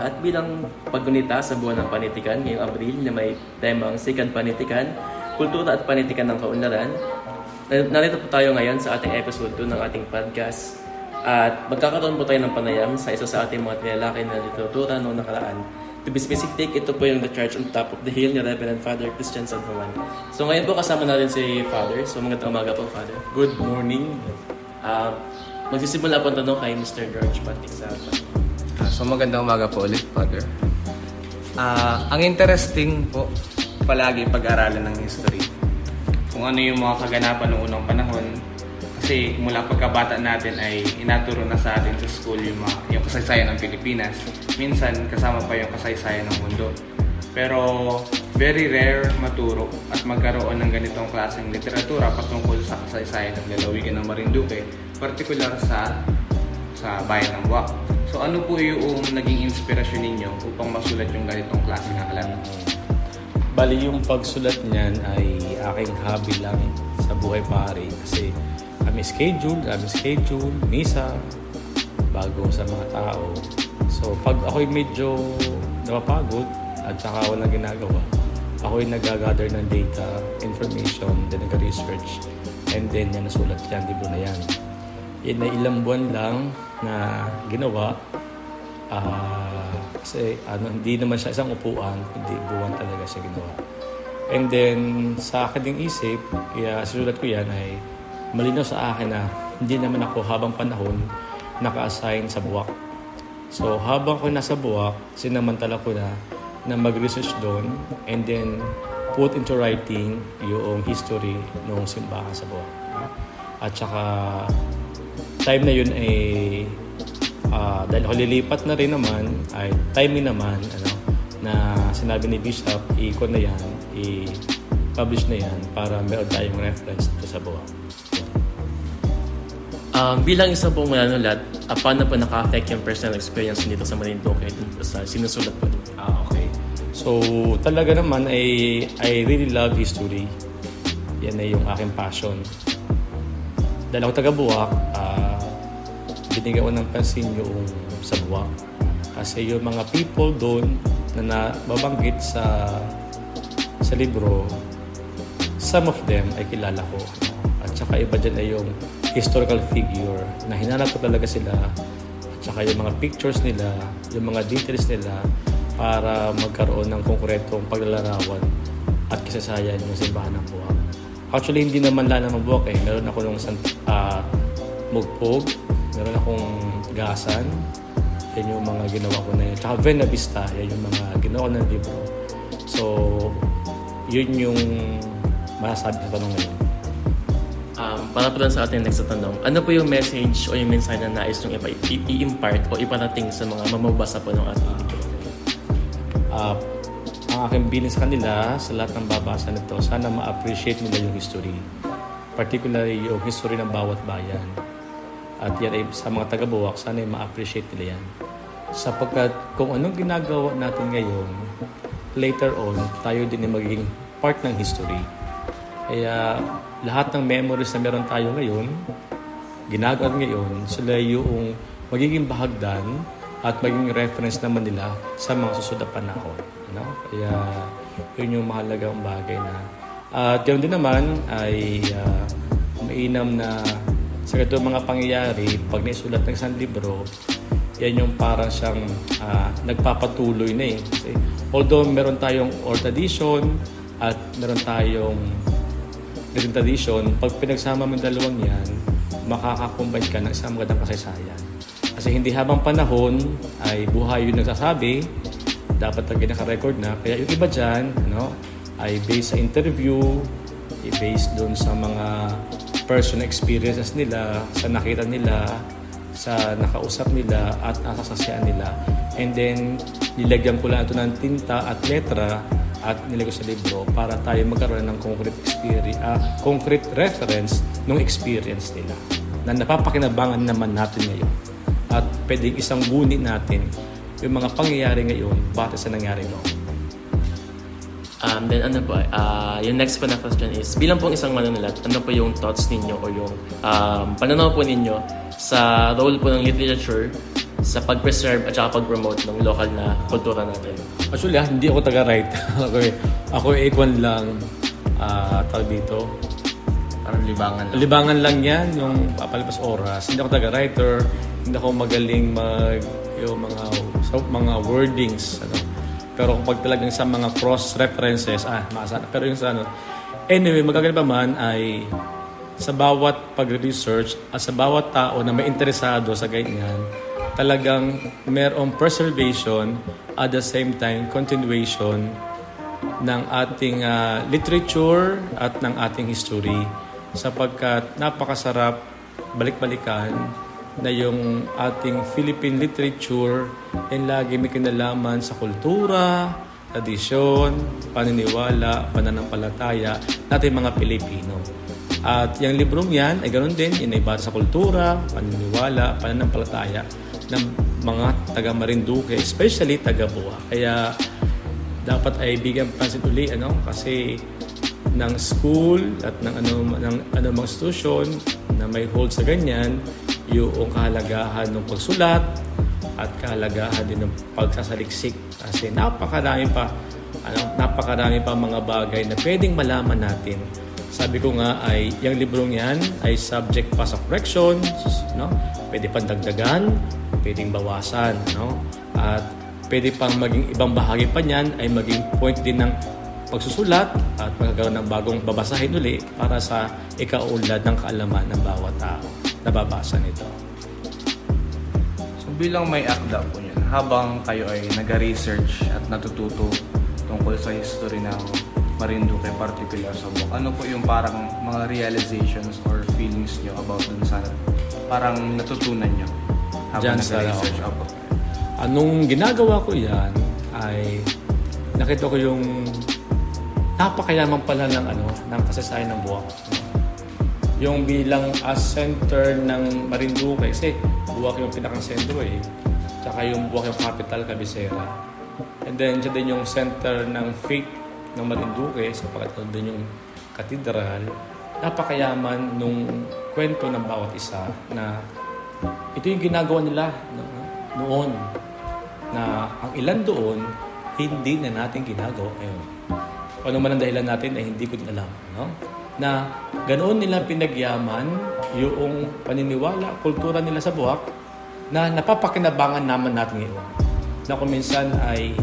Lahat. Bilang paggunita sa buwan ng panitikan ngayong Abril na may temang Sikan Panitikan, Kultura at Panitikan ng Kaunlaran. Nar- Narito po tayo ngayon sa ating episode 2 ng ating podcast. At magkakaroon po tayo ng panayam sa isa sa ating mga tinalakay na literatura noong nakaraan. To be specific, ito po yung The Church on Top of the Hill ni Reverend Father Christian San Juan. So ngayon po kasama natin si Father. So magandang umaga po, Father. Good morning. Uh, magsisimula po ang tanong kay Mr. George Patik sa Ah, so magandang umaga po ulit, Father. Ah, ang interesting po palagi pag-aralan ng history. Kung ano yung mga kaganapan noong unang panahon. Kasi mula pagkabata natin ay inaturo na sa atin sa school yung, mga, yung kasaysayan ng Pilipinas. Minsan kasama pa yung kasaysayan ng mundo. Pero very rare maturo at magkaroon ng ganitong klaseng literatura patungkol sa kasaysayan ng lalawigan ng Marinduque, particular sa sa bayan ng Buwak. So ano po yung naging inspirasyon ninyo upang masulat yung ganitong klaseng aklat? Bali yung pagsulat niyan ay aking hobby lang sa buhay pare kasi kami schedule, kami schedule, misa, bago sa mga tao. So pag ako'y medyo napapagod at saka walang ginagawa, ako'y nag-gather ng data, information, then nag-research, and then yan nasulat yan, libro na yan. Yan na ilang buwan lang na ginawa, Ah, kasi ano, hindi naman siya isang upuan, hindi buwan talaga siya ginawa. And then, sa akin ding isip, kaya sinulat ko yan ay malinaw sa akin na hindi naman ako habang panahon naka-assign sa buwak. So, habang ko nasa buwak, sinamantala ko na na mag-research doon and then put into writing yung history ng simbahan sa buwak. At saka, time na yun ay Ah, dahil ako lilipat na rin naman, ay timing naman, ano, na sinabi ni Bishop, i-con na yan, i-publish na yan para meron tayong reference to sa buwa. Um, bilang isa pong mananulat, uh, paano po naka-affect yung personal experience dito sa Marinduque dito sa sinusulat po dito? Ah, okay. So, talaga naman ay I really love history. Yan ay yung aking passion. Dahil ako taga-buwak, ah, binigyan ko ng pansin yung sa buwak. Kasi yung mga people doon na nababanggit sa sa libro, some of them ay kilala ko. At saka iba dyan ay yung historical figure na hinanap ko talaga sila at saka yung mga pictures nila, yung mga details nila para magkaroon ng konkretong paglalarawan at kasasayan yung simbahan ng buwak. Actually, hindi naman lang ng buwak eh. Meron ako nung ah, mugpog, meron akong gasan, yan yung mga ginawa ko na yun. Tsaka Vena Vista, yan yung mga ginawa ko ng libro. So, yun yung masasabi sa tanong ngayon. Um, para lang sa ating next tanong, ano po yung message o yung mensahe na nais i- i-impart o iparating sa mga mamabasa po ng ating libro? Ah, ang aking bilin sa kanila, sa lahat ng babasa nito, sana ma-appreciate nila yung history. Particularly yung history ng bawat bayan. At yan ay sa mga taga-buwak, sana ay ma-appreciate nila yan. Sapagkat kung anong ginagawa natin ngayon, later on, tayo din ay magiging part ng history. Kaya lahat ng memories na meron tayo ngayon, ginagawa ngayon, sila yung magiging bahagdan at maging reference naman nila sa mga susunod na panahon. Ano? Kaya yun yung mahalagang bagay na at yun din naman ay ah, mainam na sa ganito mga pangyayari, pag naisulat ng isang libro, yan yung parang siyang ah, nagpapatuloy na eh. Kasi although meron tayong oral tradition at meron tayong written tradition, pag pinagsama mo yung dalawang yan, makakakumbine ka ng isang magandang kasaysayan. Kasi hindi habang panahon ay buhay yung nagsasabi, dapat lagi naka-record na. Kaya yung iba dyan, ano, ay based sa interview, ay based doon sa mga personal experiences nila, sa nakita nila, sa nakausap nila at nasasasyan nila. And then, nilagyan ko lang ito ng tinta at letra at nilagay sa libro para tayo magkaroon ng concrete experience, ah, concrete reference ng experience nila na napapakinabangan naman natin ngayon. At pwedeng isang guni natin yung mga pangyayari ngayon batay sa nangyari noon. Um, then ano po, ah yung next po na question is, bilang pong isang manunulat, ano po yung thoughts ninyo o yung um, pananaw po ninyo sa role po ng literature sa pag-preserve at saka pag-promote ng local na kultura natin. Actually, ah, hindi ako taga-right. ako, eh- ako equal lang. ah tawag dito. Parang libangan lang. Libangan lang yan, yung papalipas oras. Hindi ako taga-writer. Hindi ako magaling mag yung mga sa mga wordings ano. Pero kapag talagang sa mga cross references, ah, maasa Pero yung sa ano, anyway, magagaling pa man ay sa bawat pagre-research at sa bawat tao na may interesado sa ganyan, talagang merong preservation at the same time continuation ng ating ah, literature at ng ating history sapagkat napakasarap balik-balikan na yung ating Philippine literature ay lagi may kinalaman sa kultura, tradisyon, paniniwala, pananampalataya natin mga Pilipino. At yung librong yan ay ganoon din, yun ay sa kultura, paniniwala, pananampalataya ng mga taga Marinduque, especially taga Buwa. Kaya dapat ay bigyan pansin uli ano kasi ng school at ng ano ng ano mga institusyon na may hold sa ganyan yung kahalagahan ng pagsulat at kahalagahan din ng pagsasaliksik. Kasi napakarami pa ano, napakarami pa mga bagay na pwedeng malaman natin. Sabi ko nga ay yung librong yan ay subject pa sa corrections no? Pwede pang dagdagan pwedeng bawasan no? At pwede pang maging ibang bahagi pa niyan ay maging point din ng pagsusulat at magkakaroon ng bagong babasahin uli para sa ikaulad ng kaalaman ng bawat tao na babasa nito. So bilang may akda po yun, habang kayo ay nag-research at natututo tungkol sa history ng Marinduque particular sa book, ano po yung parang mga realizations or feelings nyo about dun sa parang natutunan nyo habang Diyan sa- nag-research? Opo. Anong ginagawa ko yan ay nakita ko yung napakayaman pala ng ano ng kasaysayan ng buwak. Yung bilang as center ng Marinduque kasi buwak yung pinakang sentro eh. Tsaka yung buwak yung capital, Cabecera. And then siya din yung center ng faith ng Marinduque sapagkat doon din yung katedral. Napakayaman nung kwento ng bawat isa na ito yung ginagawa nila no- noon na ang ilan doon hindi na natin ginagawa ngayon. Ano man ang dahilan natin ay hindi ko din alam. No? Na ganoon nila pinagyaman yung paniniwala, kultura nila sa buwak na napapakinabangan naman natin ngayon. Na kung minsan ay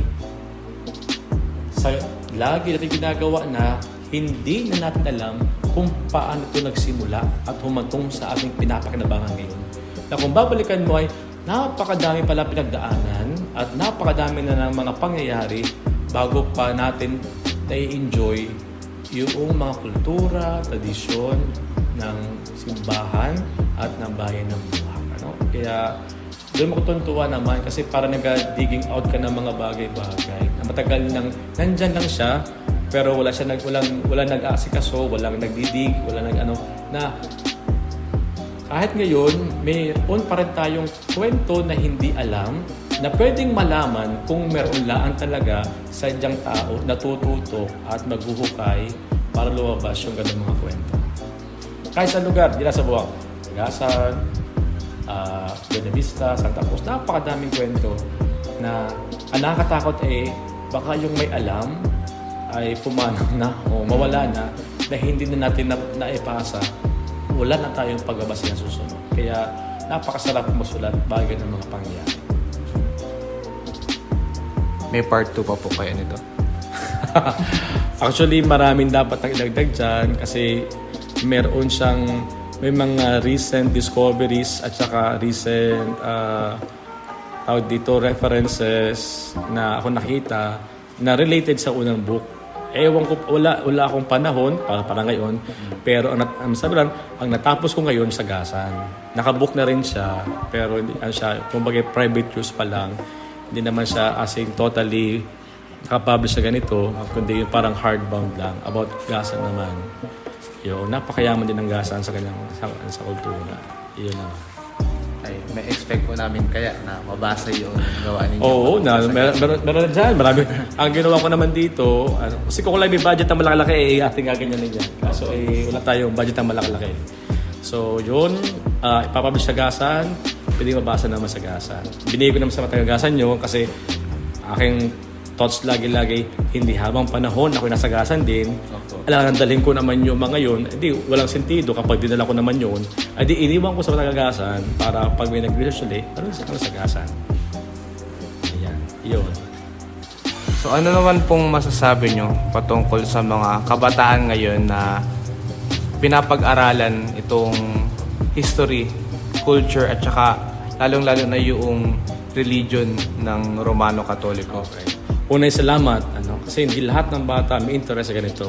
sa lagi natin ginagawa na hindi na natin alam kung paano ito nagsimula at humantong sa ating pinapakinabangan ngayon. Na kung babalikan mo ay napakadami pala pinagdaanan at napakadami na ng mga pangyayari bago pa natin nai-enjoy yung mga kultura, tradisyon ng simbahan at ng bayan ng buhak. Ano? Kaya doon ako naman kasi para nag-digging out ka ng mga bagay-bagay na matagal nang nandyan lang siya pero wala siya nag walang wala nag-aasikaso, walang nagdidig, wala nag ano na kahit ngayon, mayroon pa rin tayong kwento na hindi alam na pwedeng malaman kung meron laan talaga sa sadyang tao natututo at maghuhukay para lumabas yung ganung mga kwento. Kahit sa lugar, di lang sa Buwak, Tagasan, uh, Buena Vista, Santa Cruz, napakadaming kwento na ang nakakatakot eh baka yung may alam ay pumanong na o mawala na na hindi na natin na, naipasa wala na tayong pagbabasa ng susunod. Kaya napakasarap masulat bagay ng mga pangyayari. May part 2 pa po kayo nito. Actually, maraming dapat ang ilagdag dyan kasi meron siyang may mga recent discoveries at saka recent uh, tawag dito references na ako nakita na related sa unang book. Ewan ko, wala, wala akong panahon para, para ngayon. Pero ang, ang sabi lang, ang natapos ko ngayon sa Gasan. Nakabook na rin siya. Pero hindi ano siya, kumbaga private use pa lang. Hindi naman siya as in totally nakapublish sa ganito, kundi yung parang hardbound lang. About Gasan naman. Yun, napakayaman din ng Gasan sa kanyang sa, sa kultura. Yun na. Ay, may expect po namin kaya na mabasa yung gawa ninyo. Oo, na, meron, meron na dyan. Marami. ang ginawa ko naman dito, ano, kasi kung wala may budget na malakalaki, eh, ating gaganyan na dyan. Kaso eh, wala tayong budget na malakalaki. So, yun, uh, ipapublish sa Gasan. Pwede mabasa ng masagasa. Binigay ko naman sa matagagasan nyo kasi aking thoughts lagi-lagi, hindi habang panahon ako nasagasan din, Opo. alam dalhin ko naman yung mga yun, edi walang sentido kapag dinala ko naman yun, edi iniwan ko sa matagagasan para pag may nag-research ulit, ano sa nasagasan. Ayan, yun. So ano naman pong masasabi nyo patungkol sa mga kabataan ngayon na pinapag-aralan itong history, culture at saka lalong-lalo na yung religion ng Romano Katoliko? Unay salamat, ano, kasi hindi lahat ng bata may interest sa ganito.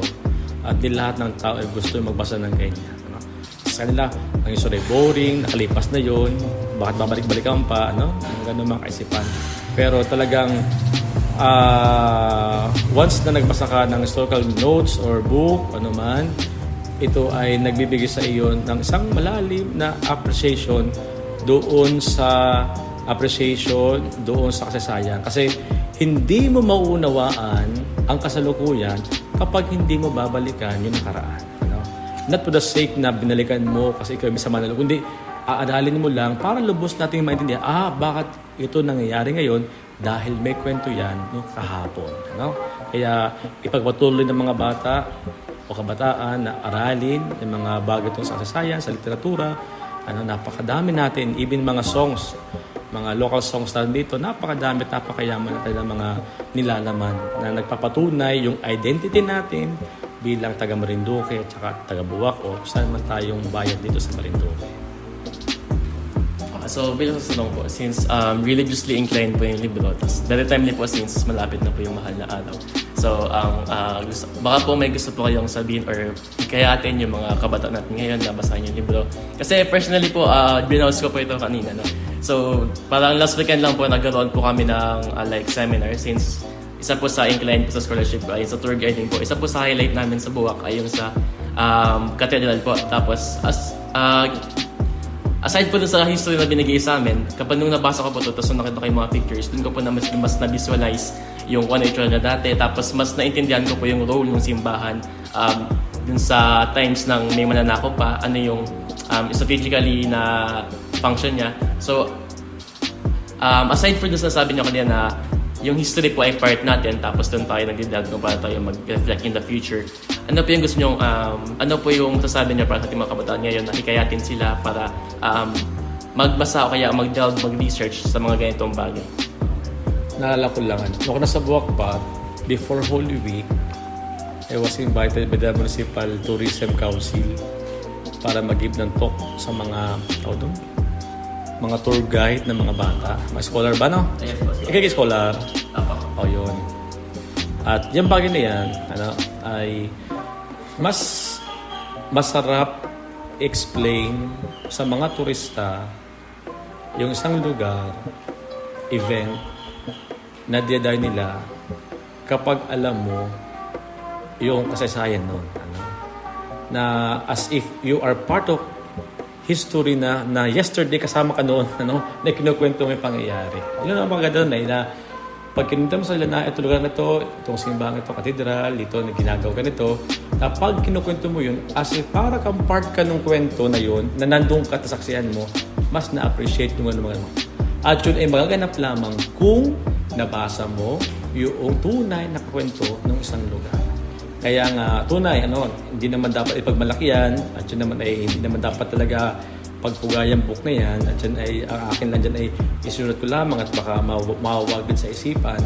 At hindi lahat ng tao ay gusto magbasa ng ganyan. Ano. Sa kanila, ang history boring, nakalipas na yon bakit babalik-balikan pa, ano? Ang ganun mga kaisipan. Pero talagang ah, once na nagbasa ka ng historical notes or book, ano man, ito ay nagbibigay sa iyo ng isang malalim na appreciation doon sa appreciation doon sa kasaysayan. Kasi hindi mo mauunawaan ang kasalukuyan kapag hindi mo babalikan yung nakaraan. Ano? Not to the sake na binalikan mo kasi ikaw may sama na kundi aadalin mo lang para lubos nating maintindihan, ah, bakit ito nangyayari ngayon? Dahil may kwento yan no, kahapon. Ano? Kaya ipagpatuloy ng mga bata o kabataan na aralin yung mga bagay tungkol sa kasaysayan, sa literatura, ano, napakadami natin, even mga songs, mga local songs natin dito, napakadami napakayaman natin ng mga nilalaman na nagpapatunay yung identity natin bilang taga Marinduque at saka taga Buwak o saan man tayong bayan dito sa Marinduque. So, bilang sa tanong po, since um, religiously inclined po yung libro, tapos very timely po since malapit na po yung mahal na araw. So, ang ah, gusto, baka po may gusto po kayong sabihin or hikayatin yung mga kabataan natin ngayon na basahin yung libro. Kasi personally po, uh, binose ko po ito kanina. No? So, parang last weekend lang po nagkaroon po kami ng ah, like seminar since isa po sa inclined po sa scholarship ko ay sa tour guiding po. Isa po sa highlight namin sa Buwak ay yung sa um, cathedral po. Tapos, as ah, aside po dun sa history na binigay sa amin, kapag nung nabasa ko po ito, tapos nakita ko yung mga pictures, dun ko po na mas, mas na-visualize yung kung ano dati. Tapos mas naintindihan ko po yung role ng simbahan um, dun sa times ng may mananako pa, ano yung um, strategically na function niya. So, um, aside for dun sa sabi niyo kanina na yung history po ay part natin tapos doon tayo nagdidelve kung paano tayo mag-reflect in the future. Ano po yung gusto niyo um, ano po yung sasabi niyo para sa ating mga kabataan ngayon na hikayatin sila para um, magbasa o kaya mag-delve, mag-research sa mga ganitong bagay. Naalala ko lang, ano, nung ako nasa Buwak pa, before Holy Week, I was invited by the Municipal Tourism Council para mag-give ng talk sa mga, tao doon, mga tour guide ng mga bata. Mga scholar ba, no? Po. Ikaw scholar. Apo. O yun. At yung bagay na yan, ano, ay mas masarap explain sa mga turista yung isang lugar, event, na diyaday nila kapag alam mo yung kasaysayan nun. Ano? Na as if you are part of history na na yesterday kasama ka noon ano na kinukwento mo yung pangyayari. Yun ang maganda doon eh, na pag kinunta mo sa sila na ito lugar na to, itong simbahan ito, katedral, ito, na ginagawa ka nito, na pag kinukwento mo yun, as if para kang part ka ng kwento na yun, na nandun ka, tasaksihan mo, mas na-appreciate mo ng mga. At yun ay magaganap lamang kung nabasa mo yung tunay na kwento ng isang lugar. Kaya nga, tunay, ano, hindi naman dapat ipagmalaki yan, at yun naman ay hindi naman dapat talaga pagpugayang book na yan, at yun ay, ang akin lang dyan ay isunod ko lamang at baka maw- mawawag din sa isipan.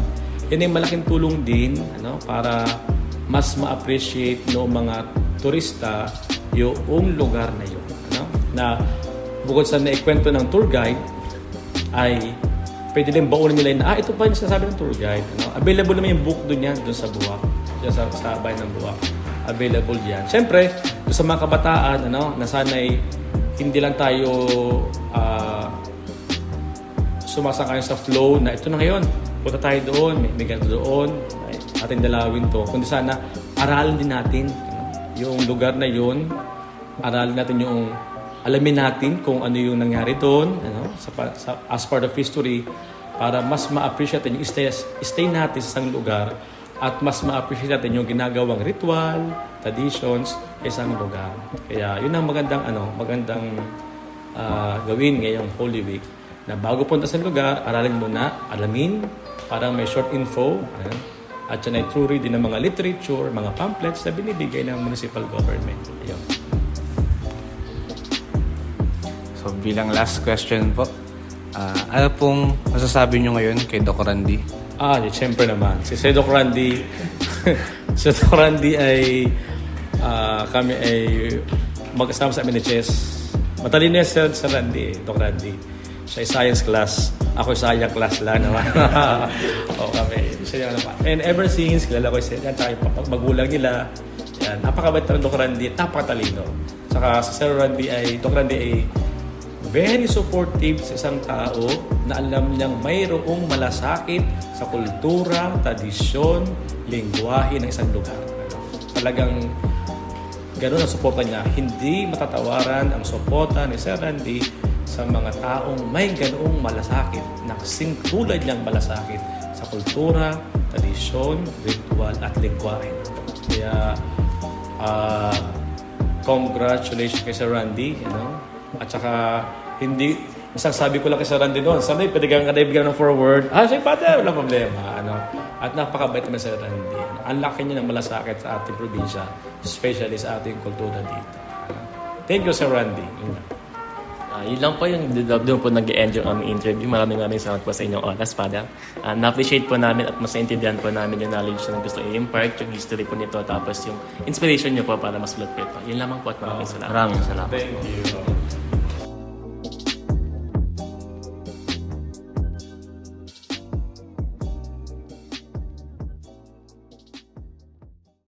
Yan ay malaking tulong din, ano, para mas ma-appreciate no mga turista yung lugar na yun. Ano? Na bukod sa naikwento ng tour guide, ay pwede din baunin nila yun, ah, ito pa yung sinasabi ng tour guide. Ano? Available naman yung book doon yan, doon sa Buwak. Doon sa, sa bayan ng Buwak. Available yan. Siyempre, doon sa mga kabataan, ano, na sana'y hindi lang tayo ah, sumasangkay sa flow na ito na ngayon. Punta tayo doon, may, may ganito doon, ating dalawin to. Kundi sana, aralin din natin ano, yung lugar na yun, aralin natin yung alamin natin kung ano yung nangyari doon ano, sa, sa, as part of history para mas ma-appreciate yung stay, stay natin sa isang lugar at mas ma-appreciate natin yung ginagawang ritual, traditions sa isang lugar. Kaya yun ang magandang ano, magandang ah, gawin ngayong Holy Week na bago punta sa lugar, aralin muna, alamin, parang may short info, ayan. at yan ay true reading ng mga literature, mga pamphlets na binibigay ng municipal government. Ayun. So bilang last question po, ah, ano pong masasabi nyo ngayon kay Doc Randy? Ah, di, siyempre naman. Si Sir Doc Randy, si Doc Randy ay, ah, kami ay magkasama sa amin ni Chess. Matalino yan si Sir Randy, eh, Doc Randy. Siya ay science class. Ako ay science class lang naman. o kami. Siya yung naman. And ever since, kilala ko siya. Yan tayo, pag magulang nila. Yan, napakabait ng Doc Randy. Napakatalino. Saka si Sir Randy ay, Doc Randy ay very supportive sa isang tao na alam niyang mayroong malasakit sa kultura, tradisyon, lingwahe ng isang lugar. Talagang ganun ang suporta niya. Hindi matatawaran ang suporta ni Sir Randy sa mga taong may ganoong malasakit na kasing tulad niyang malasakit sa kultura, tradisyon, ritual at lingwahe. Kaya ah, congratulations kay Sir Randy, you know. At saka, hindi, isang sabi ko lang kay Sir Randy noon, Sanay, pwede kang kadaibigan ng forward. Ah, sige, pati, wala problema. Ano. At napakabait naman Sir Randy. Ang laki niya ng malasakit sa ating probinsya, especially sa ating kultura dito. Ano. Thank you, Sir Randy. Yun lang. Ah, yun lang po yung doon po nag-end yung aming interview. Maraming maraming salamat po sa inyong oras, Father. Ah, na-appreciate po namin at mas naintindihan po namin yung knowledge na gusto i-impart, yung history po nito, tapos yung inspiration nyo po para mas sulat po ito. Yun lamang po at maraming salamat. Maraming salamat. Thank you.